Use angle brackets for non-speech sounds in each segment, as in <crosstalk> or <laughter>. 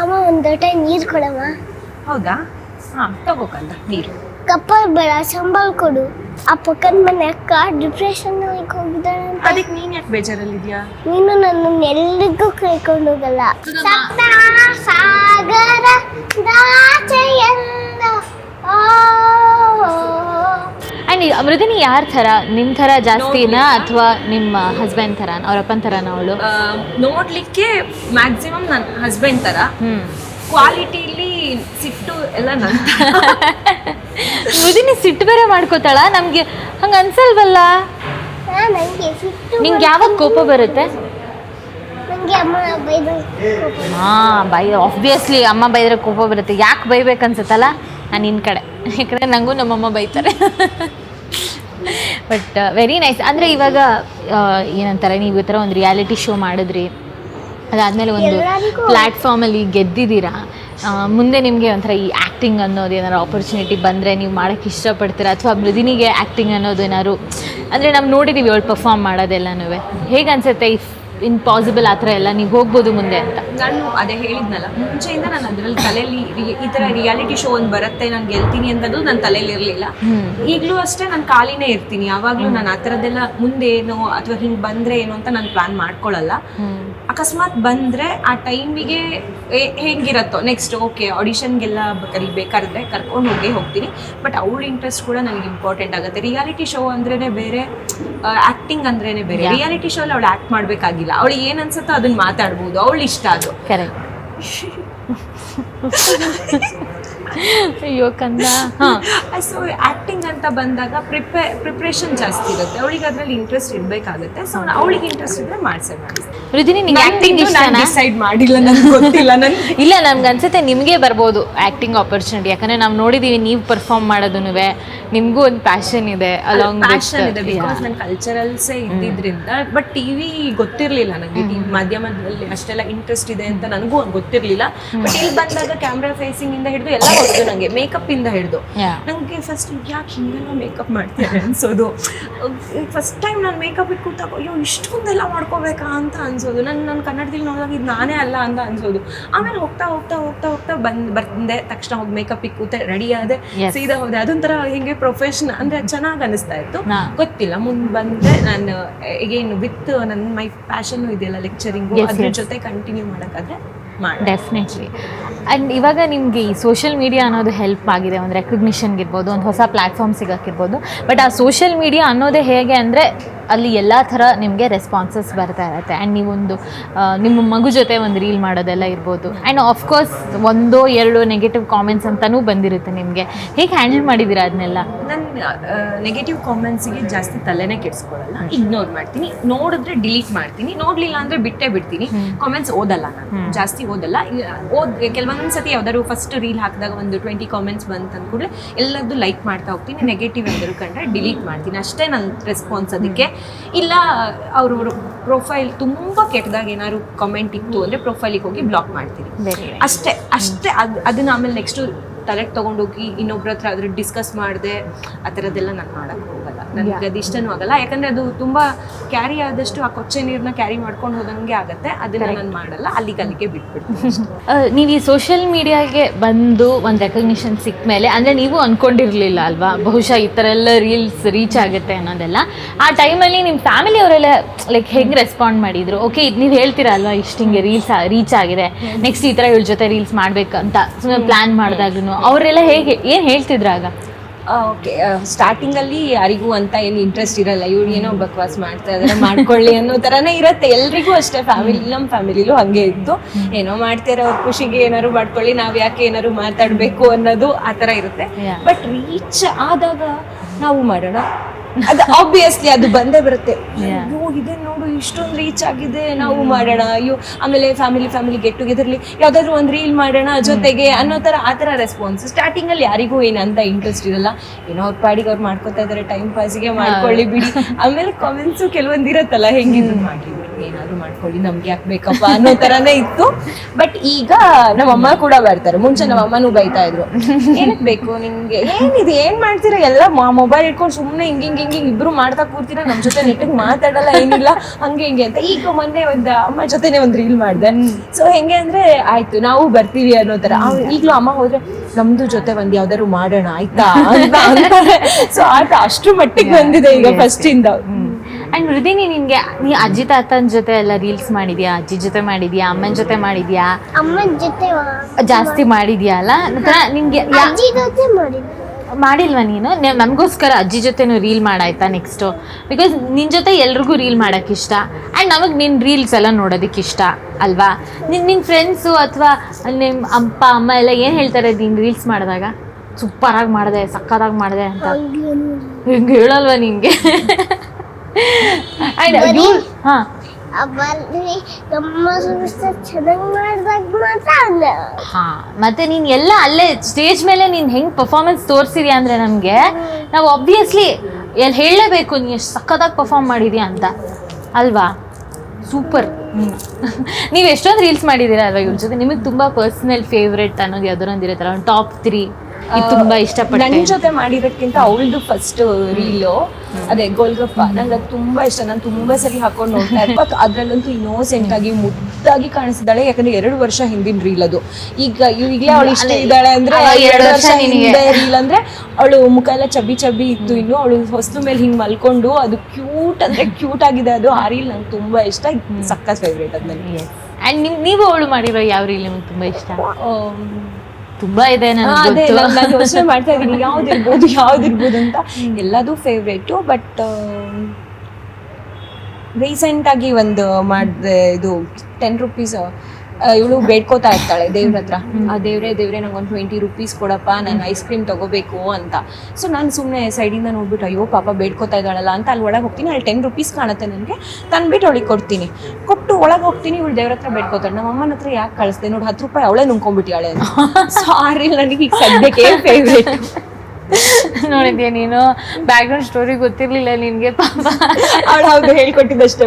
ಅಮ್ಮ ಒಂದು ಲೋಟ ನೀರು ಕೊಡಮ್ಮ. ಹೌದಾ? ಹಾಂ ತಗೋಕಂದ ನೀರು. ಕಪ್ಪಲ್ ಬೇಡ ಸಂಬಳ ಕೊಡು. ಆ ಪಕ್ಕದ ಮನೆ ಅಕ್ಕ ಡಿಪ್ರೆಷನ್ ಹೋಗಿದ್ದಾಳೆ ಅಂತ. ಅದಕ್ಕೆ ನೀನ್ ಯಾಕೆ ಬೇಜಾರಲ್ಲಿದ್ಯಾ? ನೀನು ನನ್ನನ್ನು ಎಲ್ಲಿಗೂ ಕರ್ಕೊಂಡು ಹೋಗಲ್ಲ. ಸಪ್ತ ಸಾಗರ ದಾಚೆಯಲ್ಲ ಆ ಆ್ಯಂಡ್ ಮೃದಿನಿ ಯಾರ ಥರ? ನಿಮ್ಮ ಥರ ಜಾಸ್ತಿನಾ ಅಥವಾ ನಿಮ್ಮ ಹಸ್ಬೆಂಡ್ ಥರ ಅವ್ರ ಅಪ್ಪನ ಥರನ ಅವಳು? ನೋಡಲಿಕ್ಕೆ ಮ್ಯಾಕ್ಸಿಮಮ್ ನನ್ನ ಹಸ್ಬೆಂಡ್ ತರ ಹ್ಞೂ ಕ್ವಾಲಿಟಿಲಿ ಸಿಟ್ಟು ಎಲ್ಲ ನನ್ನ <laughs> ಮೃದಿನಿ ಸಿಟ್ಟು ಬೇರೆ ಮಾಡ್ಕೋತಾಳ? ನಮಗೆ ಹಂಗೆ ಅನ್ಸಲ್ವಲ್ಲ? ನಂಗೆ ಯಾವಾಗ ಕೋಪ ಬರುತ್ತೆ? ನಂಗೆ ಅಮ್ಮ ಬೈದು ಹಾಂ ಬೈ ಆಬ್ವಿಯಸ್ಲಿ ಅಮ್ಮ ಬೈದ್ರೆ ಕೋಪ ಬರುತ್ತೆ. ಯಾಕೆ ಬೈಬೇಕು ಅನ್ಸುತ್ತಲ್ಲ ನಾನು ನಿನ್ನ ಕಡೆ. ಯಾಕಂದರೆ ನನಗೂ ನಮ್ಮಮ್ಮ ಬೈತಾರೆ. <laughs> ಬಟ್ ವೆರಿ ನೈಸ್ ಅಂದರೆ ಇವಾಗ ಏನಂತಾರೆ ನೀವು ಈ ಥರ ಒಂದು ರಿಯಾಲಿಟಿ ಶೋ ಮಾಡಿದ್ರಿ. ಅದಾದಮೇಲೆ ಒಂದು ಪ್ಲ್ಯಾಟ್ಫಾರ್ಮಲ್ಲಿ ಗೆದ್ದಿದ್ದೀರಾ. ಮುಂದೆ ನಿಮಗೆ ಒಂಥರ ಈ ಆ್ಯಕ್ಟಿಂಗ್ ಅನ್ನೋದು ಏನಾರು ಆಪರ್ಚುನಿಟಿ ಬಂದರೆ ನೀವು ಮಾಡೋಕ್ಕೆ ಇಷ್ಟಪಡ್ತೀರಾ? ಅಥವಾ ಮೃದಿನಿಗೆ ಆ್ಯಕ್ಟಿಂಗ್ ಅನ್ನೋದು ಏನಾದ್ರು ಅಂದರೆ ನಾವು ನೋಡಿದ್ದೀವಿ ಅವಳು ಪರ್ಫಾರ್ಮ್ ಮಾಡೋದೆಲ್ಲನೂ ಹೇಗೆ ಅನಿಸುತ್ತೆ ಇಫ್ ಇನ್ ಪಾಸಿಬಲ್ ಆ ಥರ ಎಲ್ಲ ನೀವು ಹೋಗ್ಬೋದು ಮುಂದೆ ಅಂತ. ನಾನು ಅದೇ ಹೇಳಿದ್ನಲ್ಲ ಮುಂಚೆಯಿಂದ ನಾನು ಅದರಲ್ಲಿ ತಲೆಯಲ್ಲಿ ಈ ತರ ರಿಯಾಲಿಟಿ ಶೋ ಒಂದು ಬರುತ್ತೆ ನಾನು ಗೆಲ್ತೀನಿ ಅಂತದ್ದು ನನ್ನ ತಲೆಯಲ್ಲಿ ಇರಲಿಲ್ಲ. ಈಗಲೂ ಅಷ್ಟೇ ನಾನು ಖಾಲಿನೇ ಇರ್ತೀನಿ ಯಾವಾಗಲೂ ನಾನು ಆ ಥರದ್ದೆಲ್ಲ ಮುಂದೆ ಏನು ಅಥವಾ ಹಿಂಗೆ ಬಂದರೆ ಏನು ಅಂತ ನಾನು ಪ್ಲಾನ್ ಮಾಡ್ಕೊಳ್ಳಲ್ಲ ಅಕಸ್ಮಾತ್ ಬಂದರೆ ಆ ಟೈಮಿಗೆ ಹೆಂಗಿರತ್ತೋ ನೆಕ್ಸ್ಟ್ ಓಕೆ ಆಡಿಷನ್ಗೆಲ್ಲ ಕರಿಬೇಕಾದ್ರೆ ಕರ್ಕೊಂಡು ಹೋಗೇ ಹೋಗ್ತೀನಿ. ಬಟ್ ಅವ್ರ ಇಂಟ್ರೆಸ್ಟ್ ಕೂಡ ನನಗೆ ಇಂಪಾರ್ಟೆಂಟ್ ಆಗುತ್ತೆ. ರಿಯಾಲಿಟಿ ಶೋ ಅಂದ್ರೇ ಬೇರೆ ಆ್ಯಕ್ಟಿಂಗ್ ಅಂದ್ರೇ ಬೇರೆ. ರಿಯಾಲಿಟಿ ಶೋ ಅಲ್ಲಿ ಅವಳು ಆ್ಯಕ್ಟ್ ಮಾಡಬೇಕಾಗಿಲ್ಲ. ಅವಳಿಗೆ ಏನು ಅನ್ಸುತ್ತೋ ಅದನ್ನ ಮಾತಾಡ್ಬೋದು. ಅವಳು ಇಷ್ಟ ಅದು. ಕರೆಕ್ಟ್ <laughs> ಅಯ್ಯೋ ಕಂದ. ಸೊ ಆಕ್ಟಿಂಗ್ ಅಂತ ಬಂದಾಗ ಪ್ರಿಪೇ ಪ್ರಿಪ್ರೇಷನ್ ಜಾಸ್ತಿ ಇರುತ್ತೆ. ಅವಳಿಗೆ ಅದ್ರಲ್ಲಿ ಇಂಟ್ರೆಸ್ಟ್ ಇರಬೇಕಾಗುತ್ತೆ ಸೊ ಅವಳಿಗೆ ಇಂಟ್ರೆಸ್ಟ್ ಇದ್ರೆ ಮಾಡ್ಸೇ ಮಾಡಿಸ್ತೀನಿ <laughs> ನಿಮ್ಗೆ ಆ್ಯಕ್ಟಿಂಗ್ ಇಷ್ಟನಾ? ಡಿಸೈಡ್ ಮಾಡಿಲ್ಲ ನನಗೆ ಗೊತ್ತಿಲ್ಲ. ನಾನು ಇಲ್ಲ ನಮ್ಗೆ ಅನ್ಸುತ್ತೆ ನಿಮಗೆ ಬರ್ಬೋದು ಆಕ್ಟಿಂಗ್ ಆಪರ್ಚುನಿಟಿ ಯಾಕಂದ್ರೆ ನಾವು ನೋಡಿದೀವಿ ನೀವು ಪರ್ಫಾರ್ಮ್ ಮಾಡೋದನ್ನು ನಿಮಗೂ ಒಂದು ಪ್ಯಾಷನ್ ಇದೆ ಅಲಾಂಗ್ ಪ್ಯಾಷನ್ ಇದೆ ಬಿಕಾಸ್ ನನ್ನ ಕಲ್ಚರಲ್ಸೇ ಇದ್ದಿದ್ರಿಂದ ಬಟ್ ಟಿವಿ ಗೊತ್ತಿರಲಿಲ್ಲ ನನಗೆ ಈ ಮಾಧ್ಯಮದಲ್ಲಿ ಅಷ್ಟೆಲ್ಲ ಇಂಟ್ರೆಸ್ಟ್ ಇದೆ ಅಂತ ನನಗೂ ಗೊತ್ತಿರಲಿಲ್ಲ. ಬಟ್ ಇಲ್ಲಿ ಬಂದಾಗ ಕ್ಯಾಮ್ರಾ ಫೇಸಿಂಗ್ ಇಂದ ಹಿಡಿದು ಎಲ್ಲ ಗೊತ್ತು ನನಗೆ ಮೇಕಪ್ ಇಂದ ಹಿಡಿದು. ನಂಗೆ ನನಗೆ ಫಸ್ಟ್ ಯಾಕೆ ಹಿಂಗೆಲ್ಲ ಮೇಕಪ್ ಮಾಡ್ತಾರೆ ಅನ್ಸೋದು. ಫಸ್ಟ್ ಟೈಮ್ ನಾನು ಮೇಕಪ್ ಇಟ್ಟು ಕೂತಾಗ ಅಯ್ಯೋ ಇಷ್ಟೊಂದೆಲ್ಲ ಮಾಡ್ಕೋಬೇಕಾ? ಅಂತ ಅನ್ಸೋದು. ನನ್ನ ನನ್ನ ಕನ್ನಡದಲ್ಲಿ ನೋಡಿದಾಗ ಇದು ನಾನೇ ಅಲ್ಲ ಅಂತ ಅನ್ಸೋದು. ಆಮೇಲೆ ಹೋಗ್ತಾ ಹೋಗ್ತಾ ಹೋಗ್ತಾ ಹೋಗ್ತಾ ಬಂದ್ ಬಂದೆ. ತಕ್ಷಣ ಹೋಗಿ ಮೇಕಪ್ ಇಟ್ಟು ಕೂತೆ ರೆಡಿ ಆದೆ. ಸೀದಾ ಹೋದೆ. ಅದೊಂಥರ ಹಿಂಗೆ ಪ್ರೊಫೆಷನ್ ಅಂದ್ರೆ ಚೆನ್ನಾಗಿ ಅನಿಸ್ತಾ ಇತ್ತು. ಗೊತ್ತಿಲ್ಲ. ಮುಂದೆ ಬಂದೆ. ನಾನು ಏನು ವಿತ್ ನನ್ನ ಮೈ ಪ್ಯಾಷನ್ ಇದೆಯಲ್ಲ ಲೆಕ್ಚರಿಂಗು ಅದ್ರ ಜೊತೆ ಕಂಟಿನ್ಯೂ ಮಾಡೋಕ್ಕಾದ್ರೆ ಮಾಡಿ. ಡೆಫಿನೆಟ್ಲಿ ಆ್ಯಂಡ್ ಇವಾಗ ನಿಮಗೆ ಈ ಸೋಷಿಯಲ್ ಮೀಡಿಯಾ ಅನ್ನೋದು ಹೆಲ್ಪ್ ಆಗಿದೆ, ಒಂದು ರೆಕಗ್ನಿಷನ್ಗೆ ಇರ್ಬೋದು ಒಂದು ಹೊಸ ಪ್ಲ್ಯಾಟ್ಫಾರ್ಮ್ ಸಿಗೋಕ್ಕಿರ್ಬೋದು. ಬಟ್ ಆ ಸೋಷಿಯಲ್ ಮೀಡಿಯಾ ಅನ್ನೋದೇ ಹೇಗೆ ಅಂದರೆ, ಅಲ್ಲಿ ಎಲ್ಲ ಥರ ನಿಮಗೆ ರೆಸ್ಪಾನ್ಸಸ್ ಬರ್ತಾ ಇರುತ್ತೆ. ಆ್ಯಂಡ್ ನೀವೊಂದು ನಿಮ್ಮ ಮಗು ಜೊತೆ ಒಂದು ರೀಲ್ ಮಾಡೋದೆಲ್ಲ ಇರ್ಬೋದು. ಆ್ಯಂಡ್ ಆಫ್ಕೋರ್ಸ್ ಒಂದೋ, ಎರಡು ನೆಗೆಟಿವ್ ಕಾಮೆಂಟ್ಸ್ ಅಂತಲೂ ಬಂದಿರುತ್ತೆ ನಿಮಗೆ. ಹೇಗೆ ಹ್ಯಾಂಡಲ್ ಮಾಡಿದ್ದೀರಾ ಅದನ್ನೆಲ್ಲ ನೆಗೆಟಿವ್ ಕಾಮೆಂಟ್ಸಿಗೆ ಜಾಸ್ತಿ ತಲೆನೇ ಕೆಡಿಸ್ಕೊಳ್ಳಲ್ಲ ಇಗ್ನೋರ್ ಮಾಡ್ತೀನಿ. ನೋಡಿದ್ರೆ ಡಿಲೀಟ್ ಮಾಡ್ತೀನಿ. ನೋಡ್ಲಿಲ್ಲ ಅಂದ್ರೆ ಬಿಟ್ಟೇ ಬಿಡ್ತೀನಿ. ಕಾಮೆಂಟ್ಸ್ ಓದಲ್ಲ ನಾನು. ಜಾಸ್ತಿ ಓದಲ್ಲ. ಓದ್ ಕೆಲವೊಂದ್ಸತಿ ಯಾವ್ದಾದ್ರು ಫಸ್ಟ್ ರೀಲ್ ಹಾಕಿದಾಗ ಒಂದು ಟ್ವೆಂಟಿ ಕಾಮೆಂಟ್ಸ್ ಬಂತ ಕೂಡಲೇ ಎಲ್ಲದ್ದು ಲೈಕ್ ಮಾಡ್ತಾ ಹೋಗ್ತೀನಿ. ನೆಗೆಟಿವ್ ಎಂದರು ಕಂಡ್ರೆ ಡಿಲೀಟ್ ಮಾಡ್ತೀನಿ. ಅಷ್ಟೇ ನನ್ನ ರೆಸ್ಪಾನ್ಸ್ ಅದಕ್ಕೆ. ಇಲ್ಲ ಅವರು ಪ್ರೊಫೈಲ್ ತುಂಬ ಕೆಟ್ಟದಾಗ ಏನಾದ್ರು ಕಾಮೆಂಟ್ ಇತ್ತು ಅಂದ್ರೆ ಪ್ರೊಫೈಲಿಗೆ ಹೋಗಿ ಬ್ಲಾಕ್ ಮಾಡ್ತೀನಿ. ಅಷ್ಟೇ ಅಷ್ಟೇ. ಅದು ಅದನ್ನ ಆಮೇಲೆ ನೆಕ್ಸ್ಟು ತಲೆಗೆ ತೊಗೊಂಡೋಗಿ ಇನ್ನೊಬ್ರ ಹತ್ರ ಅದ್ರ ಡಿಸ್ಕಸ್ ಮಾಡಿದೆ ಆ ಥರದ್ದೆಲ್ಲ ನಾನು ಮಾಡೋಕ್ಕೆ ಹೋಗಲ್ಲ. ನನಗೆ ಅದು ಇಷ್ಟನೂ ಆಗಲ್ಲ. ಯಾಕಂದ್ರೆ ಅದು ತುಂಬಾ ಕ್ಯಾರಿ ಆದಷ್ಟು ಆ ಕೊಚ್ಚೆ ನೀರನ್ನ ಕ್ಯಾರಿ ಮಾಡ್ಕೊಂಡು ಹೋದಂಗೆ ಆಗುತ್ತೆ. ಅದನ್ನ ನಾನು ಮಾಡಲ್ಲ. ಅಲ್ಲಿಗೆ ಅಲ್ಲಿಗೆ ಬಿಟ್ಬಿಡ್ತೀನಿ. <laughs> ನೀವು ಈ ಸೋಷಿಯಲ್ ಮೀಡಿಯಾಗೆ ಬಂದು ಒಂದು ರೆಕಗ್ನಿಷನ್ ಸಿಕ್ಕ ಮೇಲೆ ಅಂದರೆ ನೀವು ಅಂದ್ಕೊಂಡಿರಲಿಲ್ಲ ಅಲ್ವಾ? ಬಹುಶಃ ಈ ಥರ ಎಲ್ಲ ರೀಲ್ಸ್ ರೀಚ್ ಆಗುತ್ತೆ ಅನ್ನೋದೆಲ್ಲ. ಆ ಟೈಮಲ್ಲಿ ನಿಮ್ಮ ಫ್ಯಾಮಿಲಿ ಅವರೆಲ್ಲ ಲೈಕ್ ಹೆಂಗೆ ರೆಸ್ಪಾಂಡ್ ಮಾಡಿದ್ರು? ಓಕೆ ಇದು ನೀವು ಹೇಳ್ತೀರಾ ಅಲ್ವಾ ಇಷ್ಟು ಹಿಂಗೆ ರೀಲ್ಸ್ ರೀಚ್ ಆಗಿದೆ. ನೆಕ್ಸ್ಟ್ ಈ ಥರ ಇವ್ರ ಜೊತೆ ರೀಲ್ಸ್ ಮಾಡ್ಬೇಕಂತ ಸುಮ್ಮನೆ ಪ್ಲ್ಯಾನ್ ಮಾಡಿದಾಗ್ಲೂ ಅವರೆಲ್ಲ ಹೇಗೆ ಏನು ಹೇಳ್ತಿದ್ರಾಗ ಓಕೆ ಸ್ಟಾರ್ಟಿಂಗ್ ಅಲ್ಲಿ ಯಾರಿಗೂ ಅಂತ ಏನು ಇಂಟ್ರೆಸ್ಟ್ ಇರಲ್ಲ. ಇವ್ರು ಏನೋ ಬಕ್ವಾಸ್ ಮಾಡ್ತಾ ಇದಾರೆ ಮಾಡ್ಕೊಳ್ಳಿ ಅನ್ನೋ ತರಾನೇ ಇರುತ್ತೆ. ಎಲ್ರಿಗೂ ಅಷ್ಟೇ ಫ್ಯಾಮಿಲಿ ನಮ್ಮ ಫ್ಯಾಮಿಲಿಲೂ ಹಂಗೆ ಇತ್ತು. ಏನೋ ಮಾಡ್ತಾರೆ ಅವ್ರ ಖುಷಿಗೆ ಏನಾದ್ರು ಮಾಡ್ಕೊಳ್ಳಿ ನಾವ್ ಯಾಕೆ ಏನಾದ್ರು ಮಾತಾಡ್ಬೇಕು ಅನ್ನೋದು ಆ ತರ ಇರುತ್ತೆ. ಬಟ್ ರೀಚ್ ಆದಾಗ ನಾವು ಮಾಡೋಣ. ಅದು ಆಬ್ವಿಯಸ್ಲಿ ಅದು ಬಂದೇ ಬರುತ್ತೆ. ಅಯ್ಯೋ ಇದೆ ನೋಡು ಇಷ್ಟೊಂದು ರೀಚ್ ಆಗಿದೆ ನಾವು ಮಾಡೋಣ. ಅಯ್ಯೋ ಆಮೇಲೆ ಫ್ಯಾಮಿಲಿ ಫ್ಯಾಮಿಲಿ ಗೆಟ್ ಟುಗೆದರ್ಲಿ ಯಾವ್ದಾದ್ರು ಒಂದು ರೀಲ್ ಮಾಡೋಣ ಜೊತೆಗೆ ಅನ್ನೋ ತರ ಆ ತರ ರೆಸ್ಪಾನ್ಸ್ ಸ್ಟಾರ್ಟಿಂಗ್ ಅಲ್ಲಿ ಯಾರಿಗೂ ಏನಂತ ಅಂತ ಇಂಟ್ರೆಸ್ಟ್ ಇರಲ್ಲ. ಏನೋ ಅವ್ರ ಪಾಡಿಗೆ ಅವ್ರು ಮಾಡ್ಕೊತಾ ಇದಾರೆ ಟೈಮ್ ಪಾಸಿಗೆ ಮಾಡ್ಕೊಳ್ಳಿ ಬಿಡಿ. ಆಮೇಲೆ ಕಾಮೆಂಟ್ಸು ಕೆಲವೊಂದು ಇರತ್ತಲ್ಲ ಹೆಂಗಿದ್ರು ಬಿಡಿ. ಏನಾದ್ರು ಮಾಡ್ಕೊಳ್ಳಿ ನಮ್ಗೆ ಯಾಕೆ ಬೇಕಪ್ಪ ಅನ್ನೋ ತರಾನೇ ಇತ್ತು. ಬಟ್ ಈಗ ನಮ್ಮಮ್ಮ ಕೂಡ ಬರ್ತಾರೆ. ಮುಂಚೆ ನಮ್ಮ ಅಮ್ಮನು ಬೈತಾ ಇದ್ರು. ಏನಕ್ ಬೇಕು ನಿಮ್ಗೆ? ಏನಿದೆ ಏನ್ ಮಾಡ್ತೀರಾ? ಎಲ್ಲ ಮೊಬೈಲ್ ಇಟ್ಕೊಂಡು ಸುಮ್ನೆ ಹಿಂಗ್ ಹಿಂಗ್ ಇಬ್ರು ಮಾಡ್ತಾ ಕೂರ್ತೀರಾ? ನಮ್ ಜೊತೆ ನೆಟ್ಟಿಗೆ ಮಾತಾಡಲ್ಲ ಏನಿಲ್ಲ ಹಂಗೆ ಹಿಂಗೆ ಅಂತ. ಈಗ ಮೊನ್ನೆ ಒಂದ್ ಅಮ್ಮ ಜೊತೆನೆ ಒಂದ್ ರೀಲ್ ಮಾಡ್ದೆ. ಸೊ ಹೆಂಗೆ ಅಂದ್ರೆ ಆಯ್ತು ನಾವು ಬರ್ತೀವಿ ಅನ್ನೋ ತರ. ಈಗ್ಲೂ ಅಮ್ಮ ಹೋದ್ರೆ ನಮ್ದು ಜೊತೆ ಒಂದ್ ಯಾವ್ದಾದ್ರು ಮಾಡೋಣ ಆಯ್ತಾ? ಅಂತ ಅಂತಾರೆ. ಸೊ ಆಟ ಅಷ್ಟು ಮಟ್ಟಿಗೆ ಬಂದಿದೆ ಈಗ ಫಸ್ಟ್ ಇಂದ. ಅಂಡ್ ಮೃದಿನಿ ನಿನ್ಗೆ ನೀ ಅಜ್ಜಿ ತಾತನ ಜೊತೆ ಎಲ್ಲ ರೀಲ್ಸ್ ಮಾಡಿದ್ಯಾ? ಅಜ್ಜಿ ಜೊತೆ ಮಾಡಿದ್ಯಾ? ಅಮ್ಮನ ಜೊತೆ ಮಾಡಿದ್ಯಾ? ಅಮ್ಮನ ಜೊತೆ ಜಾಸ್ತಿ ಮಾಡಿದ್ಯಾ ಅಲ್ಲ? ನಂತರ ನಿಂಗೆ ಅಜ್ಜಿ ಜೊತೆ ಮಾಡಿದ್ದು. ಮಾಡಿಲ್ವಾ ನೀನು? ನಮಗೋಸ್ಕರ ಅಜ್ಜಿ ಜೊತೆನೂ ರೀಲ್ ಮಾಡಾಯ್ತಾ ನೆಕ್ಸ್ಟು ಬಿಕಾಸ್ ನಿನ್ನ ಜೊತೆ ಎಲ್ರಿಗೂ ರೀಲ್ ಮಾಡೋಕ್ಕೆ ಇಷ್ಟ. ಆ್ಯಂಡ್ ನಮಗೆ ನಿನ್ನ ರೀಲ್ಸ್ ಎಲ್ಲ ನೋಡೋದಕ್ಕೆ ಇಷ್ಟ ಅಲ್ವಾ? ನಿನ್ನ ನಿನ್ನ ಫ್ರೆಂಡ್ಸು ಅಥವಾ ನಿಮ್ಮ ಅಪ್ಪ ಅಮ್ಮ ಎಲ್ಲ ಏನು ಹೇಳ್ತಾರೆ ನೀನು ರೀಲ್ಸ್ ಮಾಡಿದಾಗ? ಸೂಪರಾಗಿ ಮಾಡಿದೆ ಸಕ್ಕತ್ತಾಗಿ ಮಾಡಿದೆ ಅಂತ. ಹಿಂಗೆ ಹೇಳಲ್ವಾ ನಿನಗೆ? <laughs> ಆ್ಯಂಡ್ ಬರೀ- ಹಾಂ. ಅವಲ್ಲಿ ನಮ್ಮ ಸಂಸ್ಥೆ ಚೆನ್ನಾಗಿ ಮಾಡಿದಾಗ ಮಾತ್ರ ಅಲ್ಲ ಹಾ ಮತ್ತೆ ನೀನ್ ಎಲ್ಲ ಅಲ್ಲೇ ಸ್ಟೇಜ್ ಮೇಲೆ ನೀನ್ ಹೆಂಗ್ ಪರ್ಫಾರ್ಮೆನ್ಸ್ ತೋರಿಸಿದ್ಯಾ ಅಂದ್ರೆ ನಮ್ಗೆ ನಾವು ಆಬ್ವಿಯಸ್ಲಿ ಎಲ್ಲಿ ಹೇಳಲೇಬೇಕು ನೀ ಎಷ್ಟು ಸಖತ್ತಾಗಿ ಪರ್ಫಾರ್ಮ್ ಮಾಡಿದ್ಯಾ ಅಂತ. ಅಲ್ವಾ? ಸೂಪರ್ ನೀವು ಎಷ್ಟೊಂದು ರೀಲ್ಸ್ ಮಾಡಿದ್ದೀರಾ ಅಲ್ವಾ ಇವ್ರ ಜೊತೆ? ನಿಮಗೆ ತುಂಬಾ ಪರ್ಸನಲ್ ಫೇವ್ರೆಟ್ ಅನ್ನೋದು ಯಾವ್ದಾರೊಂದು ಇರುತ್ತಲ್ಲ ಒಂದು ಟಾಪ್ ತ್ರೀ ಇದು ತುಂಬಾ ನನ್ ನನ್ನ ಜೊತೆ ಮಾಡಿದಕ್ಕಿಂತ ಅವಳದು ಫಸ್ಟ್ ರೀಲ್ ಅದೇ ಗೋಲ್ಗಪ್ಪ. ನಂಗೆ ಅದು ತುಂಬಾ ಇಷ್ಟ. ನಾನು ತುಂಬಾ ಸರಿ ಹಾಕೊಂಡು ನೋಡ್ತಾ ಇರ್ತೀನಿ ಬಟ್ ಅದ್ರಲ್ಲಂತೂ ಇನ್ನೋಸೆಂಟ್ ಆಗಿ ಮುದ್ದಾಗಿ ಕಾಣಿಸಿದಾಳೆ ಯಾಕಂದ್ರೆ ಎರಡು ವರ್ಷ ಹಿಂದಿನ ರೀಲ್ ಅದು. ಈಗ ಈಗಲೇ ಅವಳು ಇಷ್ಟ ಇದ್ದಾಳೆ ಅಂದ್ರೆ ಎರಡು ವರ್ಷ. ಹಿಂದೆ ರೀಲ್ ಅಂದ್ರೆ ಅವಳು ಮುಖ ಎಲ್ಲ ಚಬ್ಬಿ ಚಬ್ಬಿ ಇತ್ತು. ಇನ್ನು ಅವಳು ಹೊಸ್ತು ಮೇಲೆ ಹಿಂಗ್ ಮಲ್ಕೊಂಡು ಅದು ಕ್ಯೂಟ್ ಅಂದ್ರೆ ಕ್ಯೂಟ್ ಆಗಿದೆ ಅದು. ಆ ರೀಲ್ ನಂಗೆ ತುಂಬಾ ಇಷ್ಟ. ಸಕ್ಕತ್ ಫೇವ್ರೇಟ್ ಅದ್ ನನಗೆ. ಅಂಡ್ ನಿಮ್ ನೀವು ಅವಳು ಮಾಡಿರೋ ಯಾವ ರೀಲ್ ನಿಮ್ಗೆ ತುಂಬಾ ಇಷ್ಟ? ತುಂಬಾ ಇದೆ ನಾನು ಯೋಚನೆ ಮಾಡ್ತಾ ಇದ್ದೀನಿ ಯಾವ್ದಿರ್ಬೋದು ಯಾವ್ದಿರ್ಬೋದು ಅಂತ. ಎಲ್ಲದೂ ಫೇವ್ರೇಟು ಬಟ್ ರೀಸೆಂಟ್ ಆಗಿ ಒಂದು ಮಾಡಿದೆ ಇದು ಟೆನ್ ರುಪೀಸ್ ಇವಳು ಬೇಡ್ಕೋತಾ ಇರ್ತಾಳೆ ದೇವ್ರ ಹತ್ರ. ಆ ದೇವ್ರೆ ದೇವ್ರೆ ನಂಗೆ ಒಂದು ಟ್ವೆಂಟಿ ರುಪೀಸ್ ಕೊಡಪ್ಪ ನಾನು ಐಸ್ ಕ್ರೀಮ್ ತಗೋಬೇಕು ಅಂತ. ಸೊ ನಾನು ಸುಮ್ಮನೆ ಸೈಡಿಂದ ನೋಡ್ಬಿಟ್ಟು ಅಯ್ಯೋ ಪಾಪ ಬೇಡ್ಕೋತಾ ಇದ್ದಾಳಲ್ಲ ಅಂತ ಅಲ್ಲಿ ಒಳಗೆ ಹೋಗ್ತೀನಿ ಅಲ್ಲಿ ಟೆನ್ ರುಪೀಸ್ ಕಾಣುತ್ತೆ ನನಗೆ ತಂದ್ಬಿಟ್ಟು ಅವಳಿಗೆ ಕೊಡ್ತೀನಿ. ಕೊಟ್ಟು ಒಳಗೆ ಹೋಗ್ತೀನಿ ಇವಳು ದೇವ್ರ ಹತ್ರ ಬೇಡ್ಕೋತಾಳೆ. ನಮ್ಮ ಅಮ್ಮನ ಹತ್ರ ಯಾಕೆ ಕಳಿಸ್ದೆ? ನೋಡಿ ಹತ್ತು ರೂಪಾಯಿ ಅವಳೇ ನುಂಗ್ಕೊಂಡ್ಬಿಟ್ಟಿಯಾಳೆ ಸಾರಿ ನನಗೆ ಈಗ ಸದ್ಯಕ್ಕೆ ಫೇವ್ರೇಟ್ ನೋಡಿದ್ಯ ನೀನು? ಬ್ಯಾಕ್ ಗ್ರೌಂಡ್ ಸ್ಟೋರಿ ಗೊತ್ತಿರ್ಲಿಲ್ಲ ನಿನ್ಗೆ ಪಾಪ. ಅವಳು ಹೌದು ಹೇಳ್ಕೊಟ್ಟಿದ್ದಷ್ಟೇ.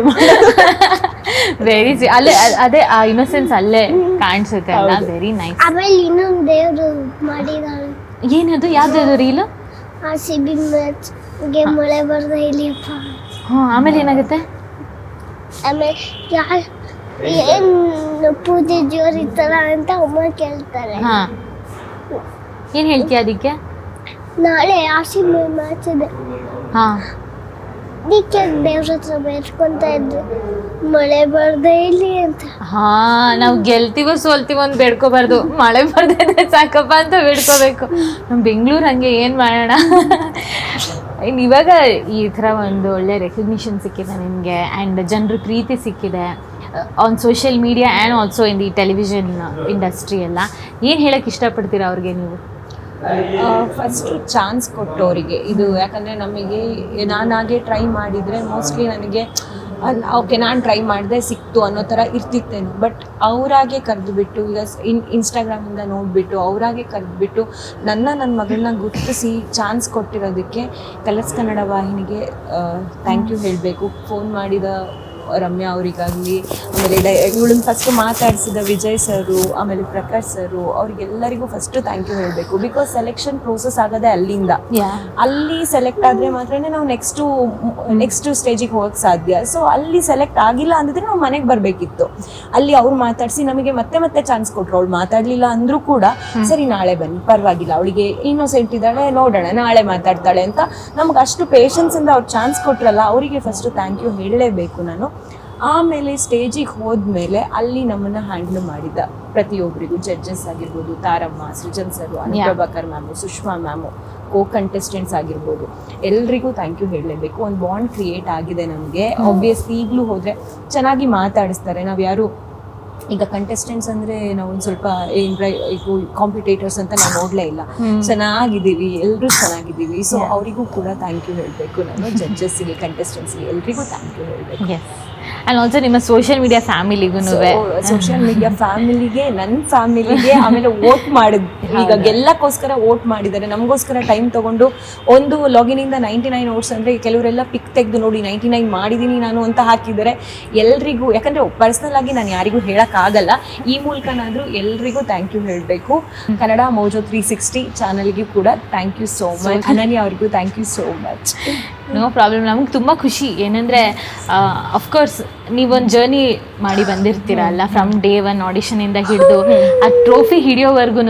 ವೆರಿ ಅಲ್ಲೇ ಅದೇ ಆ ಇನ್ನೋಸೆನ್ಸ್ ಅಲ್ಲೇ ಕಾಣಿಸುತ್ತೆ ಅಲ್ಲ ವೆರಿ ನೈಸ್ ಆಮೇಲೆ ಇನ್ನೊಂದು ದೇವರು ಮಾಡಿದಾಳೆ. ಏನದು ಯಾವ್ದು ರೀಲು? ಆ ಸಿಬಿ ಮ್ಯಾಚ್ ಮ್ಯಾಚ್ಗೆ ಮಳೆ ಬರ್ದ ಇಲ್ಲಿಯಪ್ಪ ಹ್ಞೂ ಆಮೇಲೆ ಏನಾಗುತ್ತೆ? ಆಮೇಲೆ ಯಾ ಏನು ಪೂಜೆ ಜೋರಿತ್ತಲ್ಲ ಅಂತ ಅಮ್ಮ ಕೇಳ್ತಾರೆ. ಹಾ. ಏನ್ ಹೇಳ್ತೀಯ ಅದಕ್ಕೆ? ನಾಳೆ ಆರ್ ಸಿ ಬಿ ಮ್ಯಾಚ್ ಇದೆ. ಹಾ. ಅದಕ್ಕೆ ದೇವ್ರ ಹತ್ರ ಬೇಡ್ಕೊಂತ ಇದ್ದೆ ಮಳೆ ಬರ್ದೇ ಇಲ್ಲಿ ಅಂತ ಹಾ ನಾವು ಗೆಲ್ತೀವೋ ಸೋಲ್ತೀವೋ ಅಂತ ಬೇಡ್ಕೋಬಾರ್ದು. ಮಳೆ ಬರ್ದಿದೆ ಸಾಕಪ್ಪ ಅಂತ ಬೇಡ್ಕೋಬೇಕು. ನಮ್ಮ ಬೆಂಗಳೂರು ಹಂಗೆ ಏನು ಮಾಡೋಣ? ಇನ್ನು ಇವಾಗ ಈ ಥರ ಒಂದು ಒಳ್ಳೆ ರೆಕಗ್ನಿಷನ್ ಸಿಕ್ಕಿದೆ ನಿಮಗೆ. ಆ್ಯಂಡ್ ಜನರ ಪ್ರೀತಿ ಸಿಕ್ಕಿದೆ. On social media and also in the television industry ಎಲ್ಲ. ಏನು ಹೇಳಕ್ಕೆ ಇಷ್ಟಪಡ್ತೀರಾ ಅವ್ರಿಗೆ ನೀವು? ಫಸ್ಟ್ ಚಾನ್ಸ್ ಕೊಟ್ಟವರಿಗೆ. ಇದು ಯಾಕಂದರೆ ನಮಗೆ ನಾನಾಗೆ ಟ್ರೈ ಮಾಡಿದರೆ ಮೋಸ್ಟ್ಲಿ ನನಗೆ ಓಕೆ ನಾನು ಟ್ರೈ ಮಾಡಿದೆ ಸಿಕ್ತು ಅನ್ನೋ ಥರ ಇರ್ತಿತ್ತೇನು. ಬಟ್ ಅವರಾಗೆ ಕರೆದುಬಿಟ್ಟು, ಈಗ ಇನ್ ಇನ್ಸ್ಟಾಗ್ರಾಮಿಂದ ನೋಡಿಬಿಟ್ಟು, ಅವರಾಗೆ ಕರೆದುಬಿಟ್ಟು ನನ್ನ ನನ್ನ ಮಗಳನ್ನ ಗುರುತಿಸಿ ಚಾನ್ಸ್ ಕೊಟ್ಟಿರೋದಕ್ಕೆ ಕಲರ್ಸ್ ಕನ್ನಡ ವಾಹಿನಿಗೆ ಥ್ಯಾಂಕ್ ಯು ಹೇಳಬೇಕು. ಫೋನ್ ಮಾಡಿದ ರಮ್ಯಾ ಅವರಿಗಾಗಲಿ ಆಮೇಲೆ ಇವಳನ್ನ ಫಸ್ಟ್ ಮಾತಾಡಿಸಿದ ವಿಜಯ್ ಸರು ಆಮೇಲೆ ಪ್ರಕಾಶ್ ಸರು ಅವ್ರಿಗೆಲ್ಲರಿಗೂ ಫಸ್ಟ್ ಥ್ಯಾಂಕ್ ಯು ಹೇಳಬೇಕು. ಬಿಕಾಸ್ ಸೆಲೆಕ್ಷನ್ ಪ್ರೋಸೆಸ್ ಆಗೋದೇ ಅಲ್ಲಿಂದ. ಅಲ್ಲಿ ಸೆಲೆಕ್ಟ್ ಆದರೆ ಮಾತ್ರನೇ ನಾವು ನೆಕ್ಸ್ಟು ನೆಕ್ಸ್ಟ್ ಸ್ಟೇಜಿಗೆ ಹೋಗಕ್ಕೆ ಸಾಧ್ಯ. ಸೊ ಅಲ್ಲಿ ಸೆಲೆಕ್ಟ್ ಆಗಿಲ್ಲ ಅಂದಿದ್ರೆ ನಾವು ಮನೆಗೆ ಬರಬೇಕಿತ್ತು. ಅಲ್ಲಿ ಅವ್ರು ಮಾತಾಡಿಸಿ ನಮಗೆ ಮತ್ತೆ ಮತ್ತೆ ಚಾನ್ಸ್ ಕೊಟ್ರು. ಅವ್ಳು ಮಾತಾಡಲಿಲ್ಲ ಅಂದರೂ ಕೂಡ ಸರಿ ನಾಳೆ ಬನ್ನಿ ಪರವಾಗಿಲ್ಲ. ಅವಳಿಗೆ ಇನ್ನೋಸೆಂಟ್ ಇದ್ದಾಳೆ ನೋಡೋಣ ನಾಳೆ ಮಾತಾಡ್ತಾಳೆ ಅಂತ ನಮ್ಗೆ ಅಷ್ಟು ಪೇಷನ್ಸಿಂದ ಅವ್ರು ಚಾನ್ಸ್ ಕೊಟ್ರಲ್ಲ ಅವರಿಗೆ ಫಸ್ಟ್ ಥ್ಯಾಂಕ್ ಯು ಹೇಳಲೇಬೇಕು ನಾನು. ಆಮೇಲೆ ಸ್ಟೇಜಿಗೆ ಹೋದ್ಮೇಲೆ ಅಲ್ಲಿ ನಮ್ಮನ್ನ ಹ್ಯಾಂಡಲ್ ಮಾಡಿದ್ದ ಪ್ರತಿಯೊಬ್ಬರಿಗೂ ಜಡ್ಜಸ್ ಆಗಿರ್ಬೋದು Taramma Srujan sir Anu Prabhakar ma'am Sushma ma'am co contestants ಆಗಿರ್ಬೋದು. ಎಲ್ರಿಗೂ ಥ್ಯಾಂಕ್ ಯು ಹೇಳಲೇಬೇಕು. ಒಂದು ಬಾಂಡ್ ಕ್ರಿಯೇಟ್ ಆಗಿದೆ ನಮಗೆ. ಆಬ್ವಿಯಸ್ಲಿ ಈಗಲೂ ಹೋದರೆ ಚೆನ್ನಾಗಿ ಮಾತಾಡಿಸ್ತಾರೆ. ನಾವು ಯಾರು ಈಗ ಕಂಟೆಸ್ಟೆಂಟ್ಸ್ ಅಂದ್ರೆ ನಾವು ಒಂದು ಸ್ವಲ್ಪ ಏನ್ರ ಇದು ಕಾಂಪಿಟೇಟರ್ಸ್ ಅಂತ ನಾವು ನೋಡ್ಲೇ ಇಲ್ಲ. ಚೆನ್ನಾಗಿದ್ದೀವಿ ಎಲ್ಲರೂ ಚೆನ್ನಾಗಿದ್ದೀವಿ. ಸೊ ಅವರಿಗೂ ಕೂಡ ಥ್ಯಾಂಕ್ ಯು ಹೇಳಬೇಕು. ನಾನು ಜಡ್ಜಸ್ಸಿಗೆ ಕಂಟೆಸ್ಟೆಂಟ್ಸ್ಗೆ ಎಲ್ರಿಗೂ ಥ್ಯಾಂಕ್ ಯು ಹೇಳಬೇಕು. ಆ್ಯಂಡ್ ಆಲ್ಸೋ ನಿಮ್ಮ ಸೋಷಿಯಲ್ ಮೀಡಿಯಾ ಫ್ಯಾಮಿಲಿಗೂ ಸೋಷಿಯಲ್ ಮೀಡಿಯಾ ಫ್ಯಾಮಿಲಿಗೆ ನನ್ನ ಫ್ಯಾಮಿಲಿಗೆ ಆಮೇಲೆ ವೋಟ್ ಮಾಡಿದ್. ಈಗ ಗೆಲ್ಲಕ್ಕೋಸ್ಕರ ವೋಟ್ ಮಾಡಿದ್ದಾರೆ. ನಮಗೋಸ್ಕರ ಟೈಮ್ ತಗೊಂಡು ಒಂದು ಲಾಗಿನ್ ಇಂದ ನೈಂಟಿ ನೈನ್ ಓಟ್ಸ್ ಅಂದ್ರೆ ಕೆಲವರೆಲ್ಲ ಪಿಕ್ ತೆಗೆದು ನೋಡಿ ನೈಂಟಿ ನೈನ್ ಮಾಡಿದೀನಿ ನಾನು ಅಂತ ಹಾಕಿದ್ದಾರೆ. ಎಲ್ರಿಗೂ ಯಾಕಂದ್ರೆ ಪರ್ಸನಲ್ ಆಗಿ ನಾನು ಯಾರಿಗೂ ಹೇಳಕ್ ಆಗಲ್ಲ ಈ ಮೂಲಕನಾದ್ರೂ ಎಲ್ರಿಗೂ ಥ್ಯಾಂಕ್ ಯು ಹೇಳಬೇಕು. ಕನ್ನಡ ಮೋಜೋ ತ್ರೀ ಸಿಕ್ಸ್ಟಿ ಚಾನಲ್ಗೂ ಕೂಡ thank you so much Ananya ಅವ್ರಿಗೂ thank you so much no problem ನಮ್ಗೆ ತುಂಬ ಖುಷಿ. ಏನಂದರೆ ಅಫ್ಕೋರ್ಸ್ ನೀವೊಂದು ಜರ್ನಿ ಮಾಡಿ ಬಂದಿರ್ತೀರಲ್ಲ ಫ್ರಮ್ ಡೇ ಒನ್ ಇಂದ ಹಿಡಿದು ಆ ಟ್ರೋಫಿ ಹಿಡಿಯೋವರೆಗೂ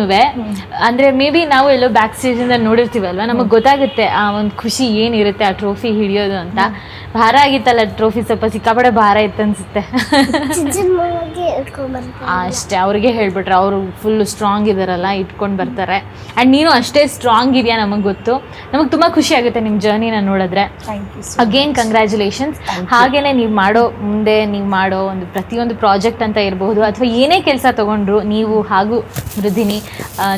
ಅಂದ್ರೆ ಮೇ ಬಿ ನಾವು ಎಲ್ಲೋ ಬ್ಯಾಕ್ ಸ್ಟೇಜಿಂದ ನೋಡಿರ್ತೀವಲ್ವ? ನಮಗೆ ಗೊತ್ತಾಗುತ್ತೆ ಆ ಒಂದು ಖುಷಿ ಏನಿರುತ್ತೆ ಆ ಟ್ರೋಫಿ ಹಿಡಿಯೋದು ಅಂತ. ಭಾರ ಆಗಿತ್ತಲ್ಲ ಟ್ರೋಫಿ ಸ್ವಲ್ಪ ಸಿಕ್ಕಾಪಡೆ ಭಾರ ಇತ್ತು ಅನ್ಸುತ್ತೆ ಅಷ್ಟೇ ಅವ್ರಿಗೆ ಹೇಳ್ಬಿಟ್ರೆ. ಅವರು ಫುಲ್ ಸ್ಟ್ರಾಂಗ್ ಇದಾರಲ್ಲ ಇಟ್ಕೊಂಡು ಬರ್ತಾರೆ. ಆ್ಯಂಡ್ ನೀನು ಅಷ್ಟೇ ಸ್ಟ್ರಾಂಗ್ ಇದೆಯಾ ನಮಗೆ ಗೊತ್ತು. ನಮಗೆ ತುಂಬ ಖುಷಿ ಆಗುತ್ತೆ ನಿಮ್ಮ ಜರ್ನಿನ ನೋಡಿದ್ರೆ. ಥ್ಯಾಂಕ್ ಯು ಅಗೇನ್ ಕಂಗ್ರ್ಯಾಚುಲೇಷನ್ಸ್ ಹಾಗೇನೆ ನೀವು ಮಾಡೋ ಮುಂದೆ ನೀವು ಮಾಡೋ ಒಂದು ಪ್ರತಿಯೊಂದು ಪ್ರಾಜೆಕ್ಟ್ ಅಂತ ಇರಬಹುದು ಅಥವಾ ಏನೇ ಕೆಲಸ ತಗೊಂಡ್ರು ನೀವು ಹಾಗೂ ಮೃದಿನಿ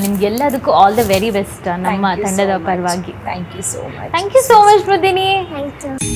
ನಿಮ್ಗೆಲ್ಲದಕ್ಕೂ ಆಲ್ ದ ವೆರಿ ಬೆಸ್ಟ್ ನಮ್ಮ ತಂಡದ ಪರವಾಗಿ. Thank you so much thank you so much Mrudini. Thank you